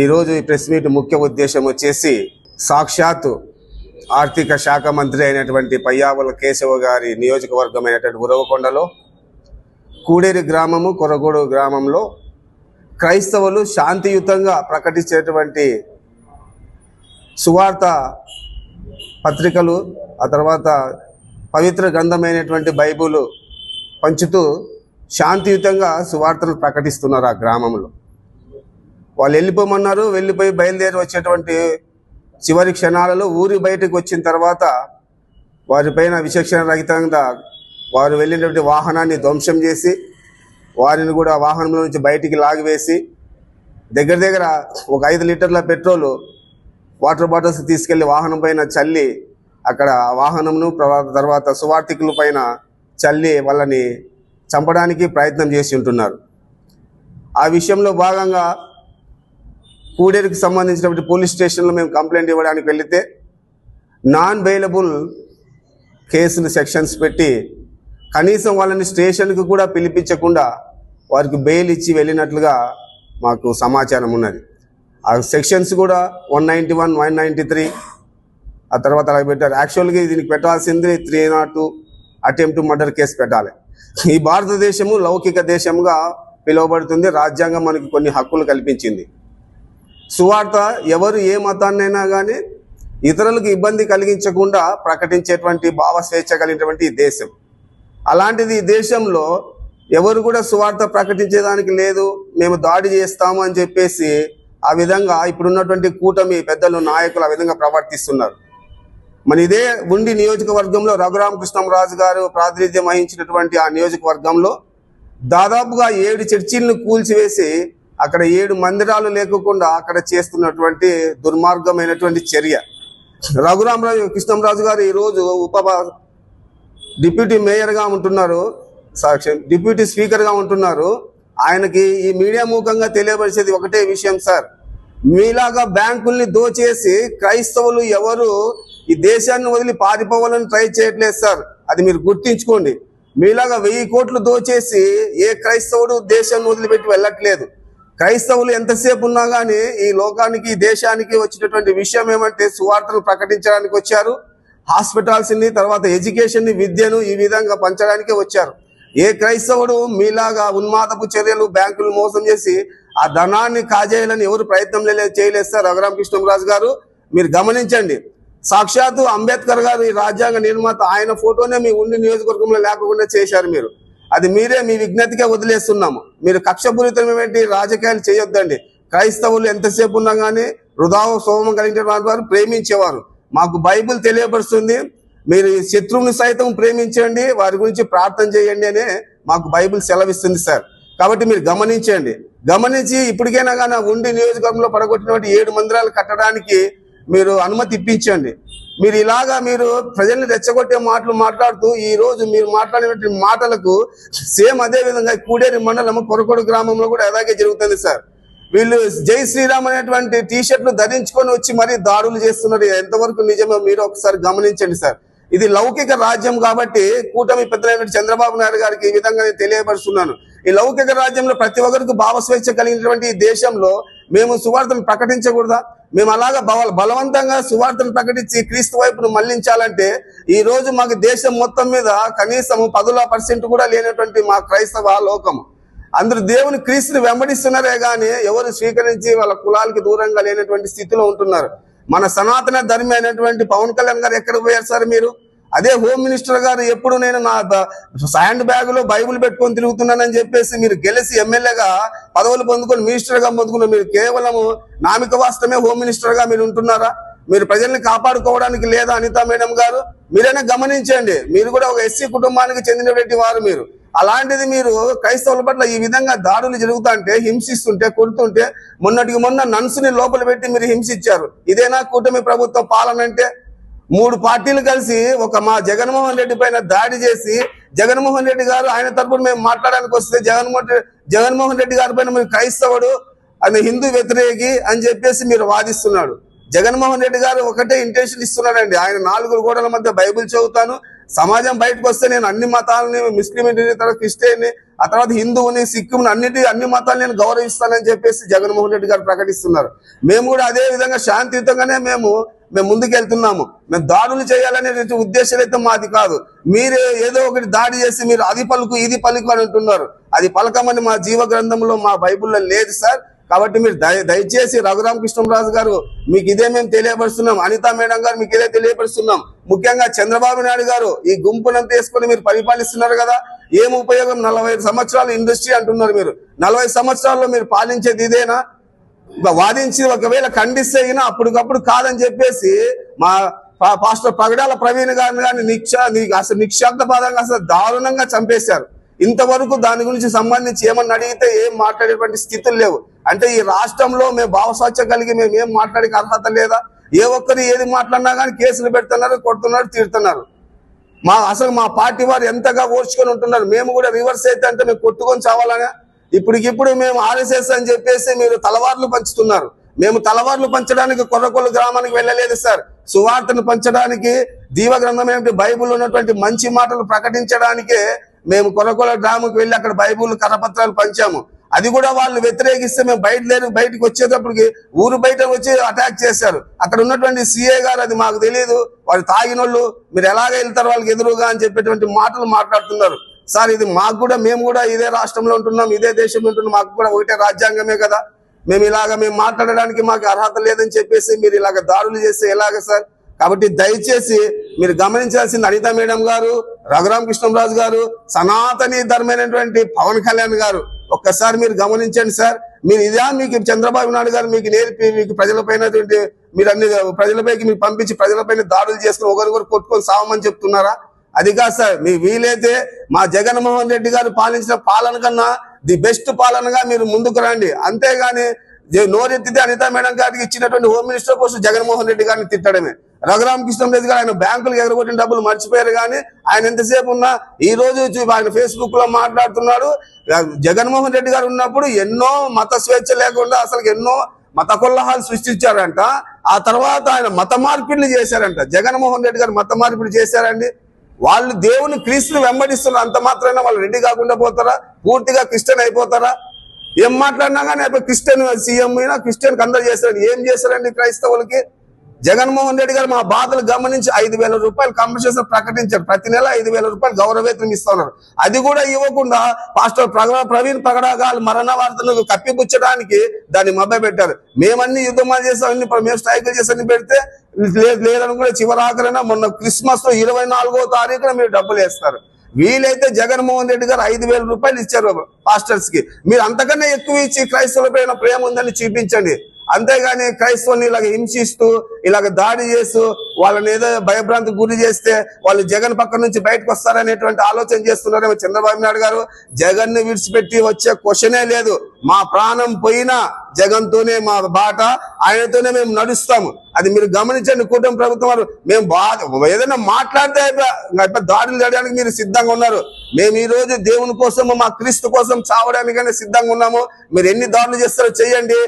ఈరోజు ఈ press meet ముఖ్య ఉద్దేశం వచ్చేసి సాక్షాత్తు ఆర్థిక శాఖ మంత్రి అయినటువంటి పయ్యావుల కేశవ గారి నియోజకవర్గమైనటువంటి ఉరవకొండలో కూడేరి గ్రామము కొరగూడు గ్రామంలో క్రైస్తవులు శాంతియుతంగా ప్రకటించేటువంటి సువార్త పత్రికలు ఆ తర్వాత పవిత్ర గ్రంథమైనటువంటి బైబుల్ పంచుతూ శాంతియుతంగా సువార్తలు ప్రకటిస్తున్నారు ఆ గ్రామంలో. వాళ్ళు వెళ్ళిపోమన్నారు వెళ్ళిపోయి బయలుదేరి వచ్చేటువంటి చివరి క్షణాలలో ఊరి బయటకు వచ్చిన తర్వాత వారిపైన విచక్షణ రహితంగా వారు వెళ్ళినటువంటి వాహనాన్ని ధ్వంసం చేసి వారిని కూడా వాహనంలో నుంచి బయటికి లాగివేసి దగ్గర దగ్గర ఒక ఐదు లీటర్ల పెట్రోలు వాటర్ బాటిల్స్ తీసుకెళ్ళి వాహనం పైన చల్లి అక్కడ వాహనమును వాహనంను తర్వాత సువార్థికుల పైన చల్లి వాళ్ళని చంపడానికి ప్రయత్నం చేసి ఉంటున్నారు. ఆ విషయంలో భాగంగా కూడేరికి సంబంధించినటువంటి పోలీస్ స్టేషన్లో మేము కంప్లైంట్ ఇవ్వడానికి వెళితే నాన్ బెయిలబుల్ కేసులు సెక్షన్స్ పెట్టి కనీసం వాళ్ళని స్టేషన్కి కూడా పిలిపించకుండా వారికి బెయిల్ ఇచ్చి వెళ్ళినట్లుగా మాకు సమాచారం ఉన్నది. ఆ సెక్షన్స్ కూడా one ninety one one ninety three ఆ తర్వాత అలా పెట్టారు. యాక్చువల్గా దీనికి పెట్టాల్సింది three not two attempt murder case పెట్టాలి. ఈ భారతదేశము లౌకిక దేశంగా పిలువబడుతుంది. రాజ్యాంగం మనకి కొన్ని హక్కులు కల్పించింది. సువార్త ఎవరు ఏ మతాన్నైనా కానీ ఇతరులకు ఇబ్బంది కలిగించకుండా ప్రకటించేటువంటి భావ స్వేచ్ఛ కలిగినటువంటి దేశం. అలాంటిది ఈ దేశంలో ఎవరు కూడా సువార్త ప్రకటించేదానికి లేదు మేము దాడి చేస్తాము అని చెప్పేసి ఆ విధంగా ఇప్పుడున్నటువంటి కూటమి పెద్దలు నాయకులు ఆ విధంగా ప్రవర్తిస్తున్నారు. మన ఇదే ఉండి నియోజకవర్గంలో రఘురామకృష్ణరాజు గారు ప్రాతినిధ్యం వహించినటువంటి ఆ నియోజకవర్గంలో దాదాపుగా ఏడు చర్చిలను కూల్చివేసి అక్కడ ఏడు మందిరాలు లేకుండా అక్కడ చేస్తున్నటువంటి దుర్మార్గమైనటువంటి చర్య. రఘురామరాజు కృష్ణంరాజు గారు ఈరోజు ఉప డిప్యూటీ మేయర్గా ఉంటున్నారు. సాక్షి డిప్యూటీ స్పీకర్గా ఉంటున్నారు. ఆయనకి ఈ మీడియా మూకంగా తెలియపరిచేది ఒకటే విషయం సార్. మీలాగా బ్యాంకుల్ని దోచేసి క్రైస్తవులు ఎవరు ఈ దేశాన్ని వదిలి పారిపోవాలని ట్రై చేయట్లేదు సార్. అది మీరు గుర్తించుకోండి. మీలాగా వెయ్యి కోట్లు దోచేసి ఏ క్రైస్తవుడు దేశాన్ని వదిలిపెట్టి వెళ్ళట్లేదు. క్రైస్తవులు ఎంతసేపు ఉన్నా కానీ ఈ లోకానికి ఈ దేశానికి వచ్చినటువంటి విషయం ఏమంటే సువార్తను ప్రకటించడానికి వచ్చారు. హాస్పిటల్స్ని తర్వాత ఎడ్యుకేషన్ని విద్యను ఈ విధంగా పంచడానికే వచ్చారు. ఏ క్రైస్తవుడు మీలాగా ఉన్మాదపు చర్యలు బ్యాంకులు మోసం చేసి ఆ ధనాన్ని కాజేయాలని ఎవరు ప్రయత్నం చేయలేదు సార్ రఘురామకృష్ణరాజు గారు. మీరు గమనించండి. సాక్షాత్తు అంబేద్కర్ గారు ఈ రాజ్యాంగ నిర్మాత ఆయన ఫోటోనే మీ ఉండి నియోజకవర్గంలో లేకుండా చేశారు మీరు. అది మీరే మీ విజ్ఞతగా వదిలేస్తున్నాము. మీరు కక్షపూరితమైనటువంటి రాజకీయాలు చేయొద్దండి. క్రైస్తవులు ఎంతసేపు ఉన్నా కానీ హృదయ సోమం కలిగిన వారు ప్రేమించేవారు. మాకు బైబిల్ తెలియపరుస్తుంది. మీరు శత్రువుని సైతం ప్రేమించండి. వారి గురించి ప్రార్థన చేయండి అనే మాకు బైబిల్ సెలవిస్తుంది సార్. కాబట్టి మీరు గమనించండి. గమనించి ఇప్పటికైనా కానీ ఉండి నియోజకవర్గంలో పడగొట్టినటువంటి ఏడు మందిరాలు కట్టడానికి మీరు అనుమతి ఇప్పించండి. మీరు ఇలాగా మీరు ప్రజల్ని రెచ్చగొట్టే మాటలు మాట్లాడుతూ ఈ రోజు మీరు మాట్లాడినటువంటి మాటలకు సేమ్ అదే విధంగా కూడేరి మండలం కొరకొడు గ్రామంలో కూడా అలాగే జరుగుతుంది సార్. వీళ్ళు జై శ్రీరామ్ అనేటువంటి టీ షర్ట్లు ధరించుకొని వచ్చి మరీ దాడులు చేస్తున్నారు. ఎంతవరకు నిజమో మీరు ఒకసారి గమనించండి సార్. ఇది లౌకిక రాజ్యం కాబట్టి కూటమి పెద్దలైన చంద్రబాబు నాయుడు గారికి ఈ విధంగా నేను తెలియపరుస్తున్నాను. ఈ లౌకిక రాజ్యంలో ప్రతి ఒక్కరికి భావ స్వేచ్ఛ కలిగినటువంటి ఈ దేశంలో మేము సువార్తను ప్రకటించకూడదా? మేము అలాగా బల- బలవంతంగా సువార్తను ప్రకటించి క్రీస్తు వైపును మళ్ళించాలంటే ఈ రోజు మాకు దేశం మొత్తం మీద కనీసం పదుల పర్సెంట్ కూడా లేనటువంటి మా క్రైస్తవ లోకం. అందరు దేవుని క్రీస్తుని వెంబడిస్తున్నారే కానీ ఎవరు స్వీకరించి వాళ్ళ కులాలకి దూరంగా లేనటువంటి స్థితిలో ఉంటున్నారు. మన సనాతన ధర్మి అయినటువంటి పవన్ కళ్యాణ్ గారు ఎక్కడికి పోయారు సార్ మీరు? అదే హోమ్ మినిస్టర్ గారు ఎప్పుడు నేను నా హ్యాండ్ బ్యాగ్లో బైబుల్ పెట్టుకొని తిరుగుతున్నానని చెప్పేసి మీరు గెలిచి ఎమ్మెల్యేగా పదవులు పొందుకొని మినిస్టర్గా పొందుకున్న మీరు కేవలం నామిక వాస్తవమే హోమ్ మినిస్టర్గా మీరు ఉంటున్నారా? మీరు ప్రజల్ని కాపాడుకోవడానికి లేదా అనితా మేడం గారు? మీరైనా గమనించండి. మీరు కూడా ఒక ఎస్సీ కుటుంబానికి చెందినటువంటి వారు మీరు. అలాంటిది మీరు క్రైస్తవుల పట్ల ఈ విధంగా దాడులు జరుగుతుంటే హింసిస్తుంటే కొడుతుంటే మొన్నటికి మొన్న నన్సుని లోపల పెట్టి మీరు హింసించారు. ఇదేనా కూటమి ప్రభుత్వ పాలన అంటే? మూడు పార్టీలు కలిసి ఒక మా జగన్మోహన్ రెడ్డి పైన దాడి చేసి జగన్మోహన్ రెడ్డి గారు ఆయన తరపున మేము మాట్లాడడానికి వస్తే జగన్మోహన్ రెడ్డి జగన్మోహన్ రెడ్డి గారి పైన మీరు క్రైస్తవుడు అది హిందూ వ్యతిరేకి అని చెప్పేసి మీరు వాదిస్తున్నాడు. జగన్మోహన్ రెడ్డి గారు ఒకటే ఇంటెన్షన్ ఇస్తున్నాడండి. ఆయన నాలుగు గోడల మధ్య బైబిల్ చదువుతాను సమాజం బయటకు వస్తే నేను అన్ని మతాలని ముస్లింని తర్వాత క్రిస్టియన్ని ఆ తర్వాత హిందువుని సిక్కుని అన్నిటి అన్ని మతాలు నేను గౌరవిస్తానని చెప్పేసి జగన్మోహన్ రెడ్డి గారు ప్రకటిస్తున్నారు. మేము కూడా అదే విధంగా శాంతియుతంగానే మేము మేము ముందుకెళ్తున్నాము. మేము దాడులు చేయాలనే ఉద్దేశం అయితే మాది కాదు. మీరు ఏదో ఒకటి దాడి చేసి మీరు అది పలుకు ఇది పలుకు అని అంటున్నారు. అది పలకమని మా జీవ గ్రంథంలో మా బైబిల్లో లేదు సార్. కాబట్టి మీరు దయ దయచేసి రఘురామకృష్ణరాజు గారు మీకు ఇదే మేము తెలియపరుస్తున్నాం. అనితా మేడం గారు మీకు ఇదే తెలియపరుస్తున్నాం. ముఖ్యంగా చంద్రబాబు నాయుడు గారు ఈ గుంపునంతా వేసుకొని మీరు పరిపాలిస్తున్నారు కదా ఏం ఉపయోగం? నలభై సంవత్సరాలు ఇండస్ట్రీ అంటున్నారు మీరు. నలభై సంవత్సరాల్లో మీరు పాలించేది ఇదేనా? వాదించి ఒకవేళ ఖండిస్తే అయినా అప్పటికప్పుడు కాదని చెప్పేసి మా పాస్టర్ పగడాల ప్రవీణ్ గారిని కానీ నిక్ష అసలు నిశ్శబ్దపాదంగా అసలు దారుణంగా చంపేశారు. ఇంతవరకు దాని గురించి సంబంధించి ఏమన్నా అడిగితే ఏం మాట్లాడేటువంటి స్థితులు లేవు. అంటే ఈ రాష్ట్రంలో మేము భావస్వాచ్ఛ కలిగి మేము ఏం మాట్లాడే అర్హత లేదా? ఏ ఒక్కరు ఏది మాట్లాడినా కానీ కేసులు పెడుతున్నారు కొడుతున్నారు తీరుతున్నారు. మా అసలు మా పార్టీ వారు ఎంతగా ఓర్చుకొని ఉంటున్నారు? మేము కూడా రివర్స్ అయితే అంటే మేము కొట్టుకొని చావాలనే. ఇప్పటికిప్పుడు మేము ఆర్ఎస్ఎస్ అని చెప్పేసి మీరు తలవార్లు పంచుతున్నారు. మేము తలవార్లు పంచడానికి కొర్రకొల్లు గ్రామానికి వెళ్ళలేదు సార్. సువార్తను పంచడానికి దీవ గ్రంథమైనటువంటి బైబుల్ ఉన్నటువంటి మంచి మాటలు ప్రకటించడానికే మేము కొర్రకొల్ల గ్రామంకి వెళ్ళి అక్కడ బైబుల్ కరపత్రాలు పంచాము. అది కూడా వాళ్ళు వ్యతిరేకిస్తే మేము బయట లేరు బయటకు వచ్చేటప్పటికి ఊరు బయట వచ్చి అటాక్ చేశారు. అక్కడ ఉన్నటువంటి సిఏ గారు అది మాకు తెలియదు వాళ్ళు తాగినోళ్ళు మీరు ఎలాగ వెళ్తారు వాళ్ళకి ఎదురుగా అని చెప్పేటువంటి మాటలు మాట్లాడుతున్నారు. సార్ ఇది మాకు కూడా మేము కూడా ఇదే రాష్ట్రంలో ఉంటున్నాం ఇదే దేశంలో ఉంటున్నాం మాకు కూడా ఒకటే రాజ్యాంగమే కదా. మేము ఇలాగ మేము మాట్లాడడానికి మాకు అర్హత లేదని చెప్పేసి మీరు ఇలాగ దాడులు చేస్తే ఎలాగ సార్? కాబట్టి దయచేసి మీరు గమనించాల్సింది అనిత మేడం గారు రఘురామ కృష్ణరాజు గారు సనాతని ధర్మైనటువంటి పవన్ కళ్యాణ్ గారు ఒక్కసారి మీరు గమనించండి సార్. మీరు ఇదే మీకు చంద్రబాబు నాయుడు గారు మీకు నేర్పి మీకు ప్రజలపైనటువంటి మీరు అన్ని ప్రజలపైకి మీరు పంపించి ప్రజలపైన దాడులు చేసుకుని ఒకరికొకరు కొట్టుకొని సావమని చెప్తున్నారా? అది కాదు సార్. మీ వీలైతే మా జగన్మోహన్ రెడ్డి గారు పాలించిన పాలన కన్నా ది బెస్ట్ పాలనగా మీరు ముందుకు రండి. అంతేగాని నోరెత్తితే అనితా మేడం గారికి ఇచ్చినటువంటి home minister post Jaganmohan Reddy గారిని తిట్టడమే. రఘురామ కృష్ణరాజు గారు ఆయన బ్యాంకులకు ఎగరగొట్టిన డబ్బులు మర్చిపోయారు కానీ ఆయన ఎంతసేపు ఉన్నా ఈ రోజు ఆయన ఫేస్బుక్లో మాట్లాడుతున్నాడు. జగన్మోహన్ రెడ్డి గారు ఉన్నప్పుడు ఎన్నో మత స్వేచ్ఛ లేకుండా అసలు ఎన్నో మత కొల్లహాలు సృష్టించారంట. ఆ తర్వాత ఆయన మత మార్పిడిలు చేశారంట. జగన్మోహన్ రెడ్డి గారు మత మార్పిడి చేశారండి. వాళ్ళు దేవుని క్రీస్తుని వెంబడిస్తున్నారు అంత మాత్రమే వాళ్ళు రెడ్డి కాకుండా పోతారా? పూర్తిగా క్రిస్టియన్ అయిపోతారా? ఏం మాట్లాడినా కానీ క్రిస్టియన్ సీఎం అయినా క్రిస్టియన్ అందరు చేశారండి ఏం చేశారండి క్రైస్తవులకి? జగన్మోహన్ రెడ్డి గారు మా బాధలు గమనించి ఐదు వేల రూపాయలు కంపెన్సేషన్ ప్రకటించారు. ప్రతి నెల ఐదు వేల రూపాయలు గౌరవేతనం ఇస్తున్నారు. అది కూడా ఇవ్వకుండా పాస్టర్ ప్రగ- ప్రవీణ్ పగడాగాలు మరణ వార్తలకు కప్పిపుచ్చడానికి దాన్ని మభ్య పెట్టారు మేమన్ని యుద్ధమాలు చేసాం అన్ని మేము స్ట్రైకులు చేసి పెడితే లేదు లేదని కూడా చివరాకరైనా మొన్న క్రిస్మస్లో ఇరవై నాలుగో తారీఖున మీరు డబ్బులు వేస్తారు. వీలైతే జగన్మోహన్ రెడ్డి గారు ఐదు వేల రూపాయలు ఇచ్చారు పాస్టర్స్కి మీరు అంతకన్నా ఎక్కువ ఇచ్చి క్రైస్తవులపైన ప్రేమ ఉందని చూపించండి. అంతేగాని క్రైస్తవుని ఇలాగ హింసిస్తూ ఇలాగ దాడి చేస్తూ వాళ్ళని ఏదో భయభ్రాంతికి గురి చేస్తే వాళ్ళు జగన్ పక్క నుంచి బయటకు వస్తారనేటువంటి ఆలోచన చేస్తున్నారేమో చంద్రబాబు నాయుడు గారు. జగన్ని విడిచిపెట్టి వచ్చే క్వశ్చనే లేదు. మా ప్రాణం పోయినా జగన్ తోనే మా బాట ఆయనతోనే మేము నడుస్తాము. అది మీరు గమనించండి కూటమి ప్రభుత్వం వారు. మేము బాగా ఏదైనా మాట్లాడితే అయిపోయి దాడులు చేయడానికి మీరు సిద్ధంగా ఉన్నారు. మేము ఈ రోజు దేవుని కోసము మా క్రీస్తు కోసం చావడానికైనా సిద్ధంగా ఉన్నాము. మీరు ఎన్ని దాడులు చేస్తారో చేయండి.